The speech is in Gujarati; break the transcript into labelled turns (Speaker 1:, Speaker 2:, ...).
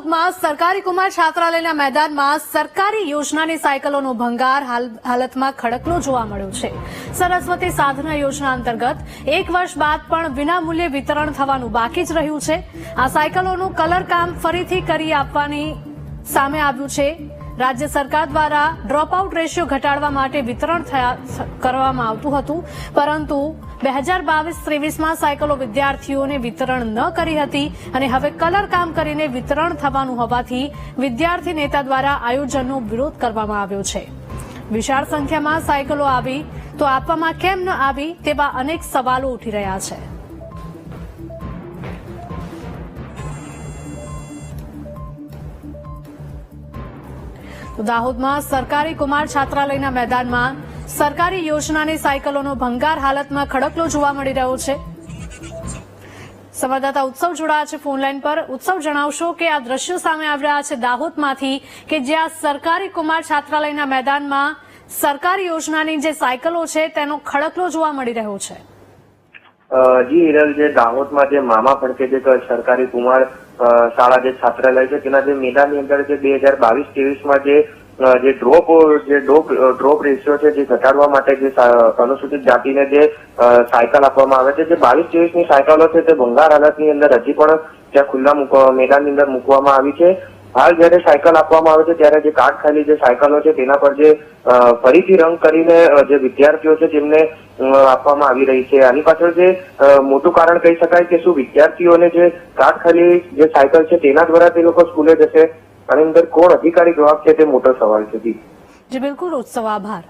Speaker 1: દાહોદમાં સરકારી કુમાર છાત્રાલયના મેદાનમાં સરકારી યોજનાની સાયકલોનો ભંગાર હાલ- હાલતમાં ખડકલો જોવા મળ્યો છે. સરસ્વતી સાધના યોજના અંતર્ગત એક વર્ષ બાદ પણ વિનામૂલ્યે વિતરણ થવાનું બાકી જ રહ્યું છે. આ સાયકલોનું કલર કામ ફરીથી કરી આપવાની સામે આવ્યું છે. રાજ્ય સરકાર દ્વારા ડ્રોપઆઉટ રેશિયો ઘટાડવા માટે વિતરણ થયા કરવામાં આવતું હતું. પરંતુ બે હજાર બાવીસ ત્રેવીસમાં સાયકલો વિદ્યાર્થીઓને વિતરણ ન કરી હતી અને હવે કલર કામ કરીને વિતરણ થવાનું હોવાથી વિદ્યાર્થી નેતા દ્વારા આયોજનનો વિરોધ કરવામાં આવ્યો છે. વિશાળ સંખ્યામાં સાયકલો આવી તો આપવામાં કેમ ન આવી તેવા અનેક સવાલો ઉઠી રહ્યા છે. તો દાહોદમાં સરકારી કુમાર છાત્રાલયના મેદાનમાં સરકારી યોજનાની સાયકલોનો ભંગાર હાલતમાં ખડકલો જોવા મળી રહ્યો છે. સંવાદદાતા ઉત્સવ જોડાયા છે ફોનલાઈન પર. ઉત્સવ જણાવશો કે આ દ્રશ્યો સામે આવી રહ્યા છે દાહોદમાંથી કે જ્યાં સરકારી કુમાર છાત્રાલયના મેદાનમાં સરકારી યોજનાની જે સાયકલો છે તેનો ખડકલો જોવા મળી રહ્યો છે.
Speaker 2: જી, હિરલ, જે દાહોદમાં જે મામા ફડકે જે સરકારી કુમાર શાળા જે છાત્રાલય છે, તેના જે મેદાનની અંદર જે બે હજાર બાવીસ ત્રેવીસમાં જે જે ડ્રોપ જે ડ્રોપ ડ્રોપ રેશિયો છે, જે ઘટાડવા માટે જે અનુસૂચિત જાતિને જે સાયકલ આપવામાં આવે છે, જે બાવીસ ત્રેવીસની સાયકલો છે તે ભંગાર હાલતની અંદર હજી પણ ત્યાં ખુલ્લા મેદાનની અંદર મૂકવામાં આવી છે. હાલ જયારે સાયકલ આપવામાં આવે છે, ત્યારે જે કાર્ડ ખાલી જે સાયકલો છે, તેના પર જે ફરીથી રંગ કરીને જે વિદ્યાર્થીઓ છે, તેમને આપવામાં આવી રહી છે. આની પાછળ જે મોટું કારણ કહી શકાય કે શું વિદ્યાર્થીઓને જે કાર્ડ ખાલી જે સાયકલ છે, તેના દ્વારા તે લોકો સ્કૂલે જશે? આની અંદર કોણ અધિકારી જવાબ છે, તે મોટો સવાલ છે
Speaker 1: બિલકુલ. ઉત્સવ, આભાર.